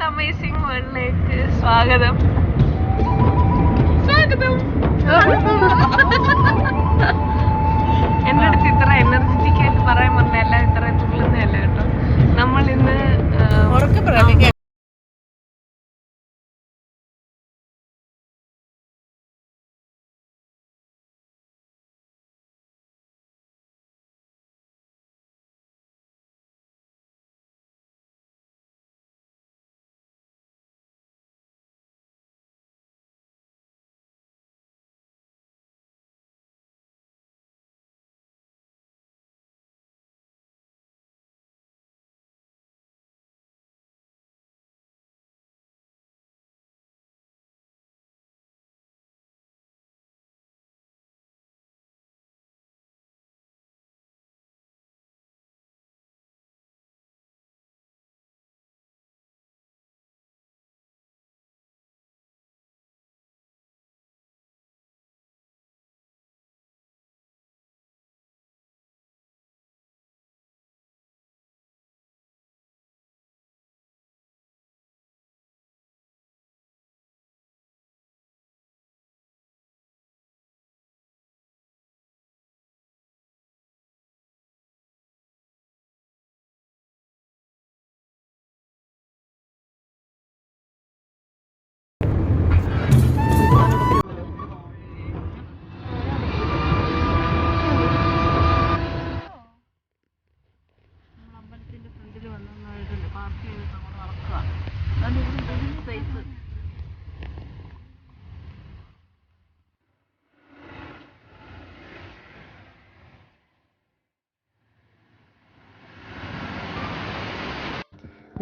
Amazing വേൾഡിലേക്ക് സ്വാഗതം.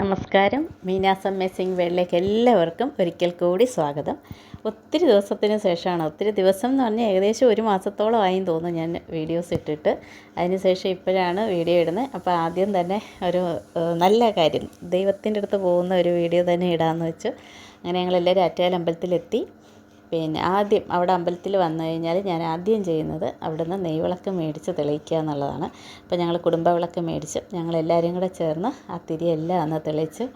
നമസ്കാരം. മീനാസ് അമേസിംഗ് വേൾഡിലേക്ക് എല്ലാവർക്കും ഒരിക്കൽ കൂടി സ്വാഗതം. ഒത്തിരി ദിവസത്തിന് ശേഷമാണ്. ഒത്തിരി ദിവസം എന്ന് പറഞ്ഞാൽ ഏകദേശം ഒരു മാസത്തോളം ആയി തോന്നുന്നു ഞാൻ വീഡിയോസ് ഇട്ടിട്ട്. അതിനുശേഷം ഇപ്പോഴാണ് വീഡിയോ ഇടുന്നത്. അപ്പോൾ ആദ്യം തന്നെ ഒരു നല്ല കാര്യം. ദൈവത്തിന്റെ അടുത്ത് പോകുന്ന ഒരു വീഡിയോ തന്നെ ഇടാമെന്ന് വെച്ചു. അങ്ങനെ ഞങ്ങളെല്ലാവരും ആറ്റുകാൽ അമ്പലത്തിലെത്തി പിന്നെ ആദ്യം അവിടെ അമ്പലത്തിൽ വന്നു കഴിഞ്ഞാൽ ഞാൻ ആദ്യം ചെയ്യുന്നത് അവിടുന്ന് നെയ്വിളക്ക് മേടിച്ച് തെളിയിക്കുക എന്നുള്ളതാണ്. അപ്പോൾ ഞങ്ങൾ കുടുംബവിളക്ക് മേടിച്ച് ഞങ്ങളെല്ലാവരും കൂടെ ചേർന്ന് ആ തിരിയെല്ലാം അന്ന് തെളിച്ച്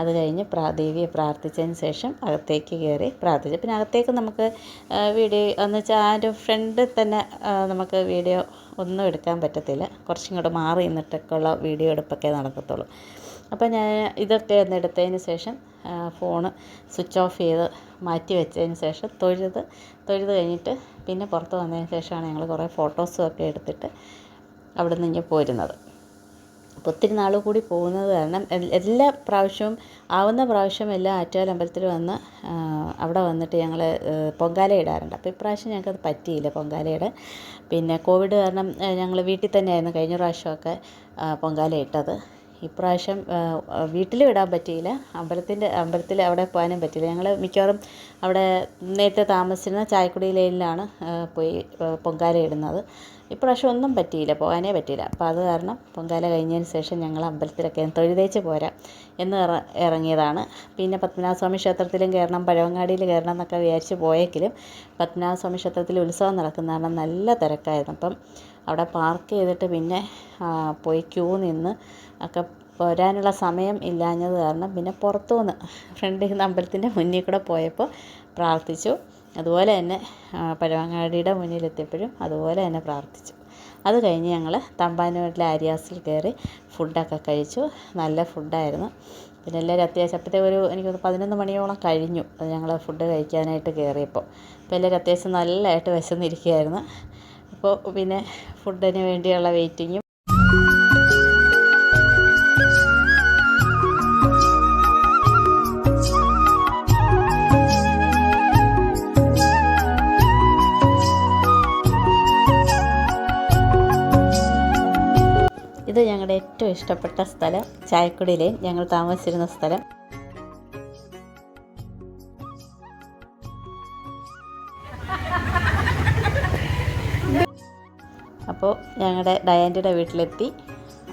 അത് കഴിഞ്ഞ് പ്രാദേവിയെ പ്രാർത്ഥിച്ചതിന് ശേഷം അകത്തേക്ക് കയറി പ്രാർത്ഥിച്ചു. പിന്നെ അകത്തേക്ക് നമുക്ക് വീഡിയോ എന്ന് വെച്ചാൽ ആ ഒരു ഫ്രണ്ട് തന്നെ നമുക്ക് വീഡിയോ ഒന്നും എടുക്കാൻ പറ്റത്തില്ല. കുറച്ചും കൂടെ മാറി നിന്നിട്ടൊക്കെ ഉള്ള വീഡിയോ എടുപ്പൊക്കെ നടക്കത്തുള്ളൂ. അപ്പോൾ ഞാൻ ഇതൊക്കെ ഒന്ന് എടുത്തതിന് ശേഷം ഫോണ് സ്വിച്ച് ഓഫ് ചെയ്ത് മാറ്റി വെച്ചതിന് ശേഷം തൊഴുത് തൊഴുത് കഴിഞ്ഞിട്ട് പിന്നെ പുറത്ത് വന്നതിന് ശേഷമാണ് ഞങ്ങൾ കുറേ ഫോട്ടോസും ഒക്കെ എടുത്തിട്ട് അവിടെ നിന്ന് ഇങ്ങനെ പോരുന്നത്. അപ്പോൾ ഒത്തിരി നാൾ കൂടി പോകുന്നത് കാരണം എല്ലാ പ്രാവശ്യവും ആവുന്ന പ്രാവശ്യം എല്ലാ ആറ്റുകാൽ അമ്പലത്തിൽ വന്ന് അവിടെ വന്നിട്ട് ഞങ്ങൾ പൊങ്കാല ഇടാറുണ്ട്. അപ്പോൾ ഇപ്രാവശ്യം ഞങ്ങൾക്കത് പറ്റിയില്ല പൊങ്കാലയുടെ പിന്നെ കോവിഡ് കാരണം ഞങ്ങൾ വീട്ടിൽ തന്നെയായിരുന്നു കഴിഞ്ഞ പ്രാവശ്യമൊക്കെ പൊങ്കാല ഇട്ടത്. ഇപ്രാവശ്യം വീട്ടിൽ വിടാൻ പറ്റിയില്ല. അമ്പലത്തിന്റെ അമ്പലത്തിൽ അവിടെ പോകാനും പറ്റിയില്ല. ഞങ്ങൾ മിക്കവാറും അവിടെ നേരത്തെ താമസിച്ചിരുന്ന ചായക്കുടി ലൈനിലാണ് പോയി പൊങ്കാല ഇടുന്നത്. ഇപ്രാവശ്യം ഒന്നും പറ്റിയില്ല പോകാനേ പറ്റിയില്ല. അപ്പോൾ അത് കാരണം പൊങ്കാല കഴിഞ്ഞതിന് ശേഷം ഞങ്ങൾ അമ്പലത്തിലൊക്കെ തൊഴുതേച്ച് പോരാം എന്ന് ഇറങ്ങിയതാണ്. പിന്നെ പത്മനാഭസ്വാമി ക്ഷേത്രത്തിലും കയറണം പഴവങ്ങാടിയിൽ കയറണം എന്നൊക്കെ വിചാരിച്ച് പോയെങ്കിലും പത്മനാഭസ്വാമി ക്ഷേത്രത്തിൽ ഉത്സവം നടക്കുന്ന കാരണം നല്ല തിരക്കായിരുന്നു. അപ്പം അവിടെ പാർക്ക് ചെയ്തിട്ട് പിന്നെ പോയി ക്യൂ നിന്ന് ഒക്കെ പോരാനുള്ള സമയം ഇല്ലാഞ്ഞത് കാരണം പിന്നെ പുറത്തുനിന്ന് ഫ്രണ്ടിൽ നിന്ന് അമ്പലത്തിന്റെ മുന്നിൽ കൂടെ പോയപ്പോൾ പ്രാർത്ഥിച്ചു. അതുപോലെ തന്നെ പരവങ്ങാടിയുടെ മുന്നിലെത്തിയപ്പോഴും അതുപോലെ തന്നെ പ്രാർത്ഥിച്ചു. അത് കഴിഞ്ഞ് ഞങ്ങൾ തമ്പാനൂരിലെ ആര്യാസിൽ കയറി ഫുഡൊക്കെ കഴിച്ചു. നല്ല ഫുഡായിരുന്നു പിന്നെ എല്ലാവരും അത്യാവശ്യം അപ്പോഴത്തെ ഒരു എനിക്കൊന്ന് പതിനൊന്ന് മണിയോളം കഴിഞ്ഞു ഞങ്ങൾ ഫുഡ് കഴിക്കാനായിട്ട് കയറിയപ്പോൾ. അപ്പോൾ എല്ലാവരും അത്യാവശ്യം നല്ലതായിട്ട് വിശന്നിരിക്കുകയായിരുന്നു. അപ്പോൾ പിന്നെ ഫുഡിന് വേണ്ടിയുള്ള വെയിറ്റിങ്ങും. ഇത് ഞങ്ങളുടെ ഏറ്റവും ഇഷ്ടപ്പെട്ട സ്ഥലം ചായക്കുടിയിലെ ഞങ്ങൾ താമസിച്ചിരുന്ന സ്ഥലം. അപ്പോൾ ഞങ്ങളുടെ ഡയാന്റിയുടെ വീട്ടിലെത്തി.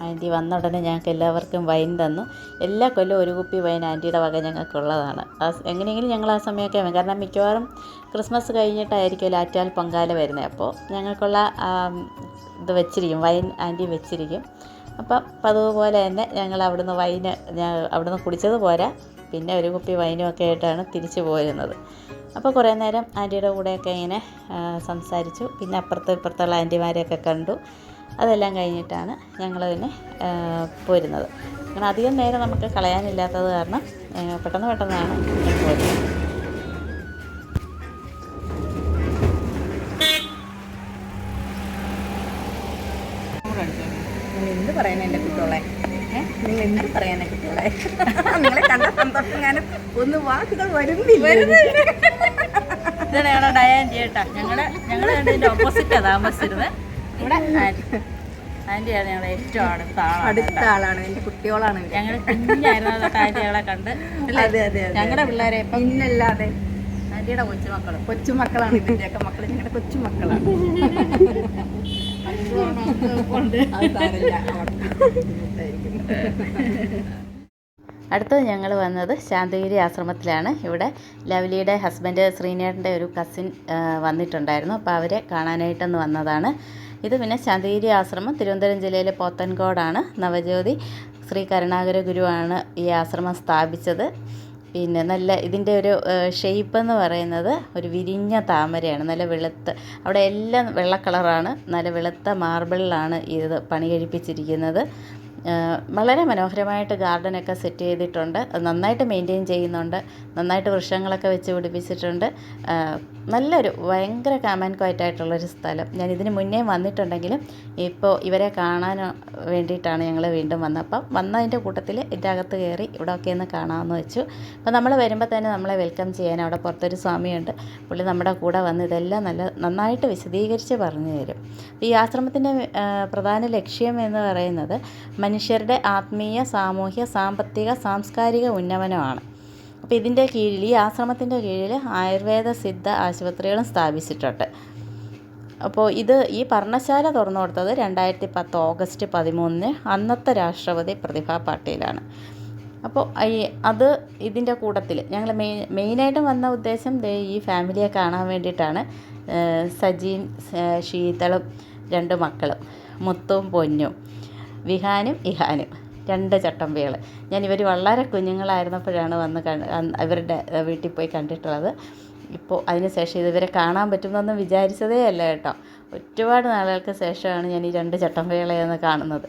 ആന്റി വന്ന ഉടനെ ഞങ്ങൾക്ക് എല്ലാവർക്കും വൈൻ തന്നു. എല്ലാ കൊല്ലവും ഒരു കുപ്പി വൈൻ ആന്റിയുടെ വക ഞങ്ങൾക്കുള്ളതാണ്. ആ എങ്ങനെയെങ്കിലും ഞങ്ങൾ ആ സമയമൊക്കെ വേണം കാരണം മിക്കവാറും ക്രിസ്മസ് കഴിഞ്ഞിട്ടായിരിക്കും ലാറ്റാൽ പൊങ്കാല വരുന്നത്. അപ്പോൾ ഞങ്ങൾക്കുള്ള ഇത് വെച്ചിരിക്കും. വൈൻ ആന്റി വെച്ചിരിക്കും. അപ്പം പതിവ് പോലെ തന്നെ ഞങ്ങൾ അവിടുന്ന് വൈന് അവിടുന്ന് കുടിച്ചത് പോരാ. പിന്നെ ഒരു കുപ്പി വൈനും ഒക്കെ ആയിട്ടാണ് തിരിച്ചു പോരുന്നത്. അപ്പോൾ കുറേ നേരം ആന്റിയുടെ കൂടെയൊക്കെ ഇങ്ങനെ സംസാരിച്ചു. പിന്നെ അപ്പുറത്ത് ഇപ്പുറത്തുള്ള ആന്റിമാരെയൊക്കെ കണ്ടു. അതെല്ലാം കഴിഞ്ഞിട്ടാണ് ഞങ്ങൾ പിന്നെ പോരുന്നത്. കാരണം അധികം നേരം നമുക്ക് കളയാനില്ലാത്തത് കാരണം പെട്ടെന്ന് പെട്ടെന്നാണ് പോരുന്നത്. എന്ത് പറയാനാ എന്റെ കുട്ടികളെ? എന്ത് പറയാനാ കുട്ടികളെ. നിങ്ങളെ കണ്ട സന്തോഷം ഞാൻ ഒന്ന് വാക്കുകൾ വരുന്നില്ല. ഞങ്ങളുടെ ഡയാൻ ചേട്ടാ. ഞങ്ങളുടെ ഞങ്ങൾ ഇതിന്റെ ഓപ്പോസിറ്റാണ് താമസിച്ചിരുന്നത് ഇവിടെ ഞങ്ങളെ ഏറ്റവും അടുത്ത ആളാണ് അടുത്ത ആളാണ്. എന്റെ കുട്ടികളാണ് ഇവർ. ഞങ്ങൾ കുഞ്ഞായിരുന്നു തൊട്ട് കണ്ട്. അതെ അതെ ഞങ്ങളുടെ പിള്ളേരെ ഇപ്പം പിന്നല്ലാതെ ആന്റിയുടെ കൊച്ചുമക്കളും. കൊച്ചുമക്കളാണ് മക്കൾ ഞങ്ങളുടെ കൊച്ചുമക്കളാണ്. അടുത്തത് ഞങ്ങൾ വന്നത് ശാന്തഗിരി ആശ്രമത്തിലാണ്. ഇവിടെ ലവ്ലിയുടെ ഹസ്ബൻഡ് ശ്രീനേട്ടന്റെ ഒരു കസിൻ വന്നിട്ടുണ്ടായിരുന്നു. അപ്പോൾ അവരെ കാണാനായിട്ടൊന്ന് വന്നതാണ്. ഇത് പിന്നെ ശാന്തഗിരി ആശ്രമം. തിരുവനന്തപുരം ജില്ലയിലെ പോത്തൻകോടാണ്. നവജ്യോതി ശ്രീ കരുണാകര ഗുരുവാണ് ഈ ആശ്രമം സ്ഥാപിച്ചത്. പിന്നെ നല്ല ഇതിന്റെ ഒരു ഷെയ്പ്പ് എന്ന് പറയുന്നത് ഒരു വിരിഞ്ഞ താമരയാണ്. നല്ല വെളുത്ത് അവിടെ എല്ലാം വെള്ള കളറാണ്. നല്ല വെളുത്ത മാർബിളിലാണ് ഇത് പണി കഴിപ്പിച്ചിരിക്കുന്നത് വളരെ മനോഹരമായിട്ട് ഗാർഡനൊക്കെ സെറ്റ് ചെയ്തിട്ടുണ്ട്. നന്നായിട്ട് മെയിന്റെയിൻ ചെയ്യുന്നുണ്ട്. നന്നായിട്ട് വൃക്ഷങ്ങളൊക്കെ വെച്ച് പിടിപ്പിച്ചിട്ടുണ്ട്. നല്ലൊരു ഭയങ്കര കാമാൻക്വയറ്റായിട്ടുള്ളൊരു സ്ഥലം. ഞാൻ ഇതിന് മുന്നേ വന്നിട്ടുണ്ടെങ്കിലും ഇപ്പോൾ ഇവരെ കാണാൻ വേണ്ടിയിട്ടാണ് ഞങ്ങൾ വീണ്ടും വന്നത്. അപ്പം വന്നതിന്റെ കൂട്ടത്തിൽ ഇതിന്റെ അകത്ത് കയറി ഇവിടെ ഒക്കെ ഒന്ന് കാണാമെന്ന് വെച്ചു. അപ്പോൾ നമ്മൾ വരുമ്പോൾ തന്നെ നമ്മളെ വെൽക്കം ചെയ്യാൻ അവിടെ പുറത്തൊരു സ്വാമിയുണ്ട്. പുള്ളി നമ്മുടെ കൂടെ വന്ന് ഇതെല്ലാം നല്ല നന്നായിട്ട് വിശദീകരിച്ച് പറഞ്ഞു തരും. ഈ ആശ്രമത്തിന്റെ പ്രധാന ലക്ഷ്യം എന്ന് പറയുന്നത് മനുഷ്യരുടെ ആത്മീയ സാമൂഹ്യ സാമ്പത്തിക സാംസ്കാരിക ഉന്നമനമാണ്. അപ്പോൾ ഇതിന്റെ കീഴിൽ ഈ ആശ്രമത്തിന്റെ കീഴിൽ ആയുർവേദ സിദ്ധ ആശുപത്രികളും സ്ഥാപിച്ചിട്ടുണ്ട്. അപ്പോൾ ഇത് ഈ പർണശാല തുറന്നു കൊടുത്തത് രണ്ടായിരത്തി പത്ത് ഓഗസ്റ്റ് പതിമൂന്നിന് അന്നത്തെ രാഷ്ട്രപതി പ്രതിഭ പാട്ടീലാണ്. അപ്പോൾ ഈ അത് ഇതിന്റെ കൂട്ടത്തിൽ ഞങ്ങൾ മെയിൻ മെയിനായിട്ടും വന്ന ഉദ്ദേശം ഈ ഫാമിലിയെ കാണാൻ വേണ്ടിയിട്ടാണ്. സജീൻ ശീതളും രണ്ട് മക്കളും മുത്തും പൊന്നും വിഹാനും ഇഹാനും. രണ്ട് ചട്ടമ്പികൾ ഞാൻ ഇവർ വളരെ കുഞ്ഞുങ്ങളായിരുന്നപ്പോഴാണ് വന്ന് ഇവരുടെ വീട്ടിൽ പോയി കണ്ടിട്ടുള്ളത്. ഇപ്പോൾ അതിന് ശേഷം ഇതുവരെ കാണാൻ പറ്റുമെന്നൊന്നും വിചാരിച്ചതേ അല്ല കേട്ടോ. ഒരുപാട് നാളുകൾക്ക് ശേഷമാണ് ഞാൻ ഈ രണ്ട് ചട്ടമ്പികളെ ഒന്ന് കാണുന്നത്.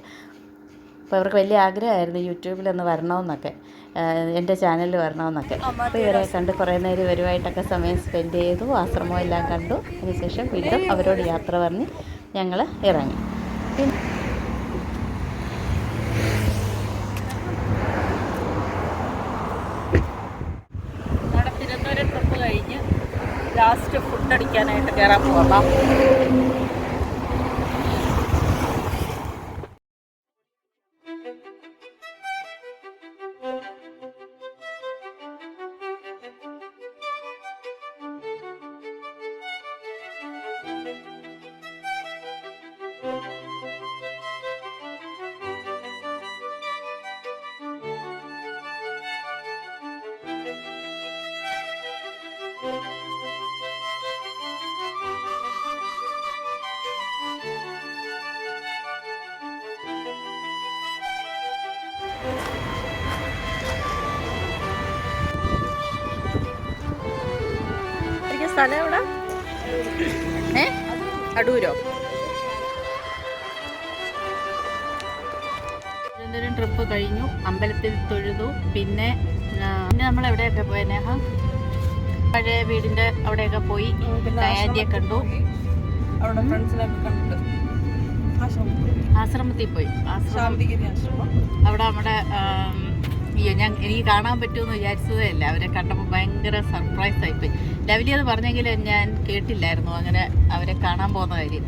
അപ്പോൾ അവർക്ക് വലിയ ആഗ്രഹമായിരുന്നു യൂട്യൂബിലൊന്ന് വരണമെന്നൊക്കെ എന്റെ ചാനലിൽ വരണമെന്നൊക്കെ. അപ്പോൾ ഇവരെ കണ്ട് കുറേ നേരം ഇവരുമായിട്ടൊക്കെ സമയം സ്പെൻഡ് ചെയ്തു ആശ്രമം എല്ലാം കണ്ടു. അതിനുശേഷം വീണ്ടും അവരോട് യാത്ര പറഞ്ഞ് ഞങ്ങൾ ഇറങ്ങി പിന്നെ നമ്മുടെ തിരുവനന്തപുരം ട്രിപ്പ് കഴിഞ്ഞ് അടിക്കാനായിട്ട് കയറാൻ പോകാം സ്ഥലം എവിടെ? ഏ? അടൂരോ? തിരുവനന്തപുരം ട്രിപ്പ് കഴിഞ്ഞു. അമ്പലത്തിൽ തൊഴുതു. പിന്നെ പിന്നെ നമ്മൾ എവിടെയൊക്കെ പോയ നേഹ? പഴയ വീടിന്റെ അവിടെയൊക്കെ പോയി. ആന്റിയെ കണ്ടു. ആശ്രമത്തിൽ പോയി. ആശ്രമം. ശാന്തിഗിരി ആശ്രമം. അവിടെ നമ്മുടെ അയ്യോ ഞാൻ എനിക്ക് കാണാൻ പറ്റുമെന്ന് വിചാരിച്ചതേ അല്ല. അവരെ കണ്ടപ്പോൾ ഭയങ്കര സർപ്രൈസ് ആയിപ്പോയി. ലവലി അത് പറഞ്ഞെങ്കിൽ ഞാൻ കേട്ടില്ലായിരുന്നു. അങ്ങനെ അവരെ കാണാൻ പോകുന്ന കാര്യം.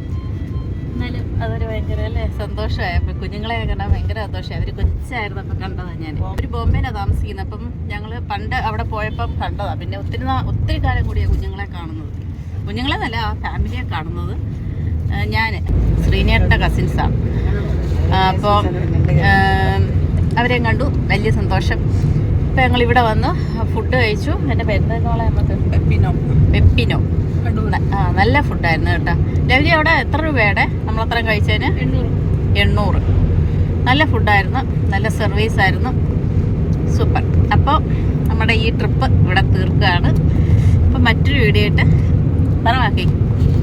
എന്നാലും അതൊരു ഭയങ്കര അല്ലേ? സന്തോഷമായപ്പോൾ കുഞ്ഞുങ്ങളെ കണ്ടാൽ ഭയങ്കര സന്തോഷമായി. അവർ കൊച്ചായിരുന്നു അപ്പം കണ്ടതാണ് ഞാൻ അവർ ബോംബെയിലാണ് താമസിക്കുന്നത് അപ്പം ഞങ്ങൾ പണ്ട് അവിടെ പോയപ്പം കണ്ടതാണ് പിന്നെ ഒത്തിരി ഒത്തിരി കാലം കൂടിയാണ് കുഞ്ഞുങ്ങളെ കാണുന്നത്. കുഞ്ഞുങ്ങളെ നല്ല ആ ഫാമിലിയെ കാണുന്നത്. ഞാൻ ശ്രീനേട്ടന്റെ കസിൻസാണ് അപ്പോൾ അവരെയും കണ്ടു. വലിയ സന്തോഷം. ഇപ്പം ഞങ്ങൾ ഇവിടെ വന്ന്. ഫുഡ് കഴിച്ചു. എന്റെ പെരുന്നാളെ നമുക്ക് പെപ്പിനോ. പെപ്പിനോ. ആ നല്ല ഫുഡായിരുന്നു കേട്ടോ. ലവ്ലി അവിടെ എത്ര രൂപയുടെ? നമ്മളത്രയും കഴിച്ചതിന്? എണ്ണൂറ്. നല്ല ഫുഡായിരുന്നു നല്ല സർവീസ് ആയിരുന്നു. സൂപ്പർ അപ്പോൾ നമ്മുടെ ഈ ട്രിപ്പ് ഇവിടെ തീർക്കുകയാണ്. അപ്പം മറ്റൊരു വീഡിയോ ആയിട്ട് പറവാക്കി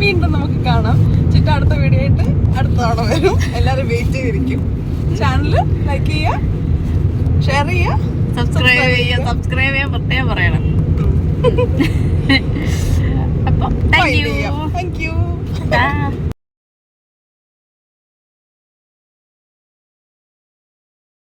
വീണ്ടും നമുക്ക് കാണാം. ചുറ്റും അടുത്ത വീഡിയോ ആയിട്ട് അടുത്ത തവണ വരും. എല്ലാവരും വെയിറ്റ് ചെയ്തിരിക്കും. ചാനൽ ലൈക്ക് ചെയ്യുക. ഷെയർ ചെയ്യുക സബ്സ്ക്രൈബ് ചെയ്യുക സബ്സ്ക്രൈബ് ചെയ്യാൻ പ്രത്യേകം പറയണം. അപ്പം താങ്ക് യു താങ്ക് യു